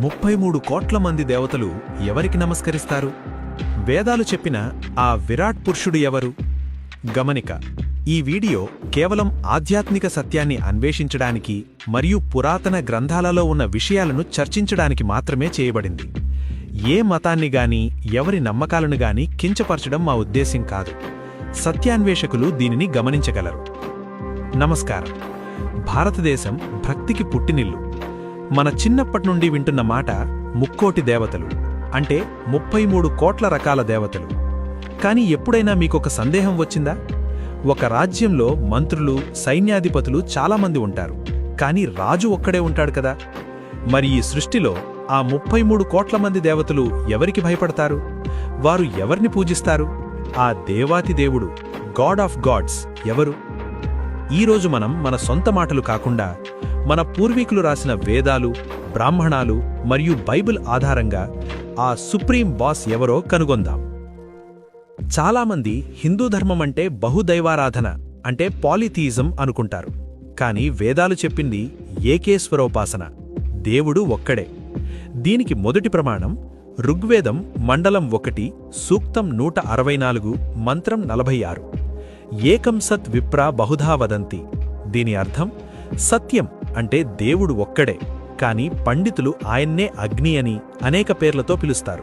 ముప్పై మూడు కోట్ల మంది దేవతలు ఎవరికి నమస్కరిస్తారు? వేదాలు చెప్పిన ఆ విరాట్ పురుషుడు ఎవరు? గమనిక ఈ వీడియో కేవలం ఆధ్యాత్మిక సత్యాన్ని అన్వేషించడానికి మరియు పురాతన గ్రంథాలలో ఉన్న విషయాలను చర్చించడానికి మాత్రమే చేయబడింది. ఏ మతాన్ని గాని ఎవరి నమ్మకాలను గాని కించపరచడం మా ఉద్దేశ్యం కాదు. సత్యాన్వేషకులు దీనిని గమనించగలరు. నమస్కారం. భారతదేశం భక్తికి పుట్టినిల్లు. మన చిన్నప్పటి నుండి వింటున్న మాట ముక్కోటి దేవతలు అంటే ముప్పై మూడు కోట్ల రకాల దేవతలు. కాని ఎప్పుడైనా మీకొక సందేహం వచ్చిందా? ఒక రాజ్యంలో మంత్రులు సైన్యాధిపతులు చాలామంది ఉంటారు కాని రాజు ఒక్కడే ఉంటాడు కదా? మరి ఈ సృష్టిలో ఆ ముప్పై మూడు కోట్ల మంది దేవతలు ఎవరికి భయపడతారు? వారు ఎవరిని పూజిస్తారు? ఆ దేవాతి దేవుడు గాడ్ ఆఫ్ గాడ్స్ ఎవరు? ఈరోజు మనం మన సొంత మాటలు కాకుండా మన పూర్వీకులు రాసిన వేదాలు బ్రాహ్మణాలు మరియు బైబిల్ ఆధారంగా ఆ సుప్రీం బాస్ ఎవరో కనుగొందాం. చాలామంది హిందూ ధర్మం అంటే బహుదైవారాధన అంటే పాలిథీజం అనుకుంటారు. కాని వేదాలు చెప్పింది ఏకేశ్వరోపాసన దేవుడు ఒక్కడే. దీనికి మొదటి ప్రమాణం ఋగ్వేదం మండలం ఒకటి సూక్తం నూట అరవై నాలుగు మంత్రం నలభై ఆరు. ఏకం సత్ విప్రా బహుధా వదంతి. దీని అర్థం సత్యం అంటే దేవుడు ఒక్కడే కాని పండితులు ఆయన్నే అగ్ని అని అనేక పేర్లతో పిలుస్తారు.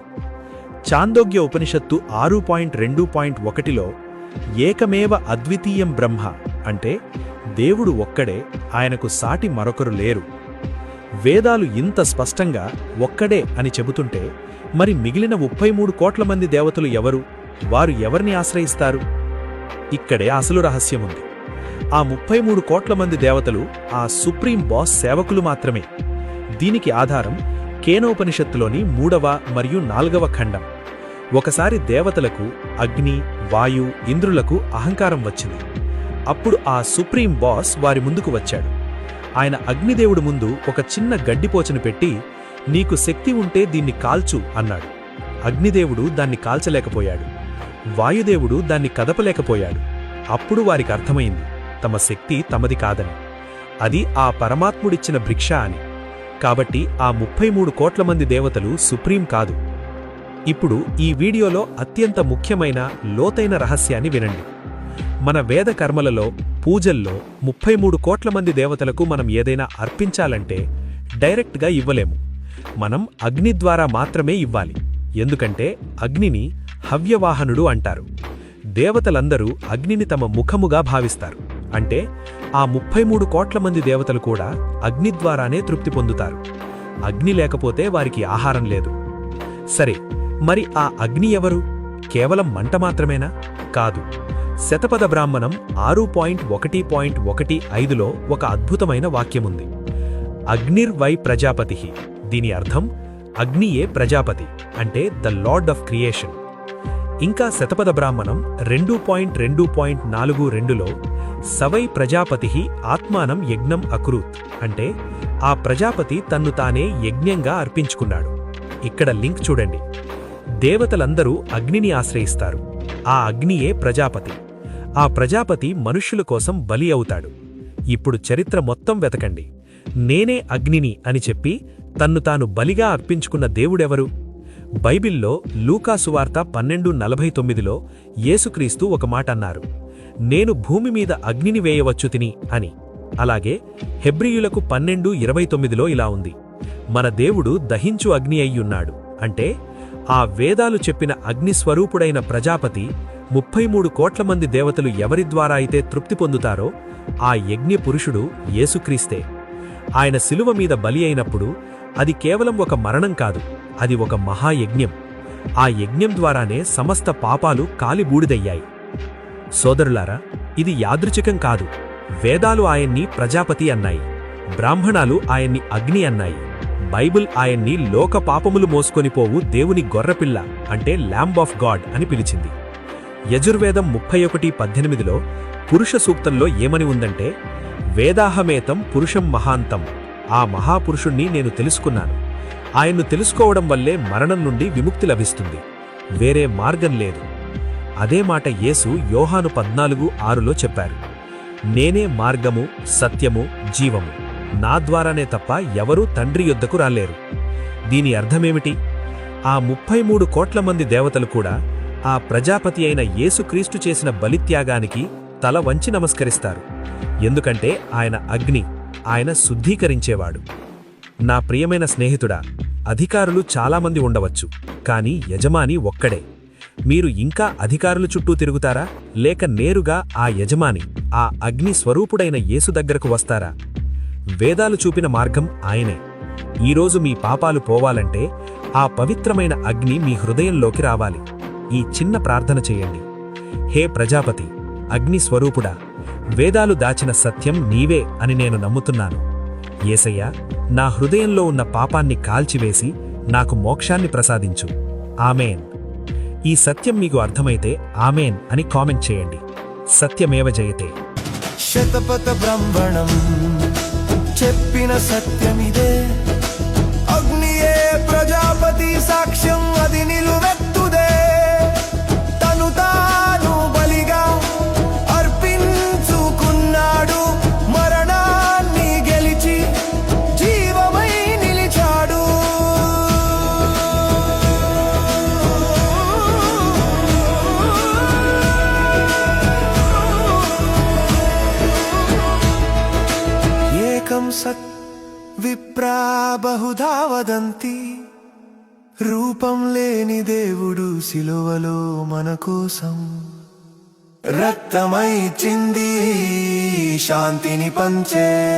చాందోగ్య ఉపనిషత్తు ఆరు పాయింట్ రెండు పాయింట్ ఒకటిలో ఏకమేవ అద్వితీయం బ్రహ్మ అంటే దేవుడు ఒక్కడే ఆయనకు సాటి మరొకరు లేరు. వేదాలు ఇంత స్పష్టంగా ఒక్కడే అని చెబుతుంటే మరి మిగిలిన ముప్పై మూడు కోట్ల మంది దేవతలు ఎవరు? వారు ఎవరిని ఆశ్రయిస్తారు? ఇక్కడే అసలు రహస్యముంది ఆ ముప్పై మూడు కోట్ల మంది దేవతలు ఆ సుప్రీం బాస్ సేవకులు మాత్రమే. దీనికి ఆధారం కేనోపనిషత్తులోని మూడవ మరియు నాల్గవ ఖండం. ఒకసారి దేవతలకు అగ్ని వాయు ఇంద్రులకు అహంకారం వచ్చింది. అప్పుడు ఆ సుప్రీం బాస్ వారి ముందుకు వచ్చాడు. ఆయన అగ్నిదేవుడు ముందు ఒక చిన్న గడ్డిపోచను పెట్టి నీకు శక్తి ఉంటే దీన్ని కాల్చు అన్నాడు. అగ్నిదేవుడు దాన్ని కాల్చలేకపోయాడు. వాయుదేవుడు దాన్ని కదపలేకపోయాడు. అప్పుడు వారికి అర్థమైంది. తమ శక్తి తమది కాదని. అది ఆ పరమాత్ముడిచ్చిన భిక్ష అని. కాబట్టి ఆ ముప్పై మూడు కోట్ల మంది దేవతలు సుప్రీం కాదు. ఇప్పుడు ఈ వీడియోలో అత్యంత ముఖ్యమైన లోతైన రహస్యాన్ని వినండి. మన వేద కర్మలలో పూజల్లో ముప్పై మూడు కోట్ల మంది దేవతలకు మనం ఏదైనా అర్పించాలంటే డైరెక్ట్గా ఇవ్వలేము. మనం అగ్ని ద్వారా మాత్రమే ఇవ్వాలి. ఎందుకంటే అగ్నిని హవ్యవాహనుడు అంటారు. దేవతలందరూ అగ్నిని తమ ముఖముగా భావిస్తారు. అంటే ఆ ముప్పై మూడు కోట్ల మంది దేవతలు కూడా అగ్ని ద్వారానే తృప్తి పొందుతారు. అగ్ని లేకపోతే వారికి ఆహారం లేదు. సరే మరి ఆ అగ్ని ఎవరు? కేవలం మంట మాత్రమేనా? కాదు. శతపథ బ్రాహ్మణం ఆరు పాయింట్ ఒకటి పాయింట్ ఒకటి ఐదులో ఒక అద్భుతమైన వాక్యముంది. అగ్నిర్వై ప్రజాపతి. దీని అర్థం అగ్నియే ప్రజాపతి అంటే ద లార్డ్ ఆఫ్ క్రియేషన్. ఇంకా శతపథ బ్రాహ్మణం రెండు పాయింట్ రెండు పాయింట్ నాలుగు రెండులో సవై ప్రజాపతి ఆత్మానం యజ్ఞం అకురూత్ అంటే ఆ ప్రజాపతి తన్ను తానే యజ్ఞంగా అర్పించుకున్నాడు. ఇక్కడ లింక్ చూడండి. దేవతలందరూ అగ్నిని ఆశ్రయిస్తారు. ఆ అగ్నియే ప్రజాపతి. ఆ ప్రజాపతి మనుష్యుల కోసం బలి అవుతాడు. ఇప్పుడు చరిత్ర మొత్తం వెతకండి. నేనే అగ్నిని అని చెప్పి తన్ను తాను బలిగా అర్పించుకున్న దేవుడెవరు? బైబిల్లో లూకాసువార్త పన్నెండు నలభై తొమ్మిదిలో యేసుక్రీస్తు ఒక మాట అన్నారు నేను భూమి మీద అగ్నిని వేయవచ్చు తిని అని. అలాగే హెబ్రియులకు పన్నెండు ఇరవై తొమ్మిదిలో ఇలా ఉంది. మన దేవుడు దహించు అగ్ని అయ్యున్నాడు. అంటే ఆ వేదాలు చెప్పిన అగ్నిస్వరూపుడైన ప్రజాపతి ముప్పై మూడు కోట్ల మంది దేవతలు ఎవరి ద్వారా అయితే తృప్తి పొందుతారో ఆ యజ్ఞ పురుషుడు యేసుక్రీస్తే. ఆయన శిలువ మీద బలి అయినప్పుడు అది కేవలం ఒక మరణం కాదు అది ఒక మహాయజ్ఞం. ఆ యజ్ఞం ద్వారానే సమస్త పాపాలు కాలిబూడిదయ్యాయి. సోదరులారా ఇది యాదృచికం కాదు. వేదాలు ఆయన్ని ప్రజాపతి అన్నాయి. బ్రాహ్మణాలు ఆయన్ని అగ్ని అన్నాయి. బైబిల్ ఆయన్ని లోక పాపములు మోసుకొనిపోవు దేవుని గొర్రపిల్ల అంటే ల్యాంబ్ ఆఫ్ గాడ్ అని పిలిచింది. యజుర్వేదం ముప్పై ఒకటి పద్దెనిమిదిలో పురుష సూక్తంలో ఏమని ఉందంటే వేదాహమేతం పురుషం మహాంతం. ఆ మహాపురుషుణ్ణి నేను తెలుసుకున్నాను. ఆయన్ను తెలుసుకోవడం వల్లే మరణం నుండి విముక్తి లభిస్తుంది. వేరే మార్గం లేదు. అదే మాట యేసు యోహాను పద్నాలుగు ఆరులో చెప్పారు. నేనే మార్గము సత్యము జీవము. నా ద్వారానే తప్ప ఎవరూ తండ్రి యొద్దకు రాలేరు. దీని అర్థమేమిటి? ఆ ముప్పై మూడు కోట్ల మంది దేవతలు కూడా ఆ ప్రజాపతి అయిన యేసుక్రీస్తు చేసిన బలిత్యాగానికి తల వంచి నమస్కరిస్తారు. ఎందుకంటే ఆయన అగ్ని ఆయన శుద్ధీకరించేవాడు. నా ప్రియమైన స్నేహితుడా అధికారులు చాలామంది ఉండవచ్చు కాని యజమాని ఒక్కడే. మీరు ఇంకా అధికారుల చుట్టూ తిరుగుతారా? లేక నేరుగా ఆ యజమాని ఆ అగ్ని స్వరూపుడైన యేసు దగ్గరకు వస్తారా? వేదాలు చూపిన మార్గం ఆయనే. ఈరోజు మీ పాపాలు పోవాలంటే ఆ పవిత్రమైన అగ్ని మీ హృదయంలోకి రావాలి. ఈ చిన్న ప్రార్థన చేయండి. హే ప్రజాపతి అగ్ని స్వరూపుడా వేదాలు దాచిన సత్యం నీవే అని నేను నమ్ముతున్నాను. ఏసయ్యా నా హృదయంలో ఉన్న పాపాన్ని కాల్చివేసి నాకు మోక్షాన్ని ప్రసాదించు. ఆమెన్. ఈ సత్యం మీకు అర్థమైతే ఆమెన్ అని కామెంట్ చేయండి. సత్యమేవ జయతే. శతపథ బ్రహ్మణం చెప్పిన సత్యమిదే. అగ్నియే ప్రజాపతి సాక్ష్యం అది నిలువ. సత్ విప్రా బహుధా వదంతి. రూపం లేని దేవుడు సిలువలో మన కోసం. రక్తమై చింది శాంతిని పంచే.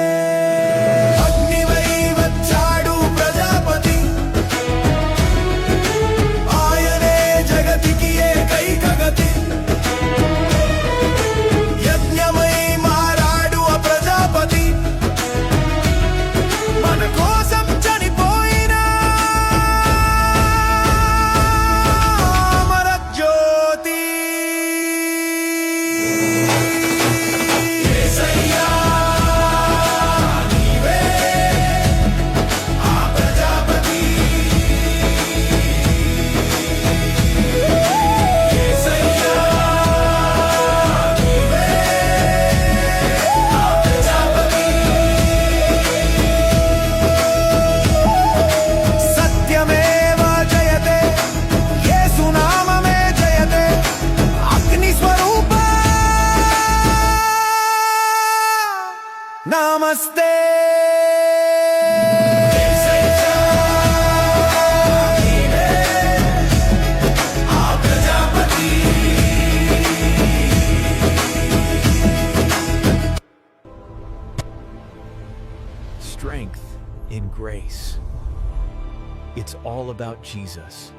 Namaste. Strength in grace. It's all about Jesus.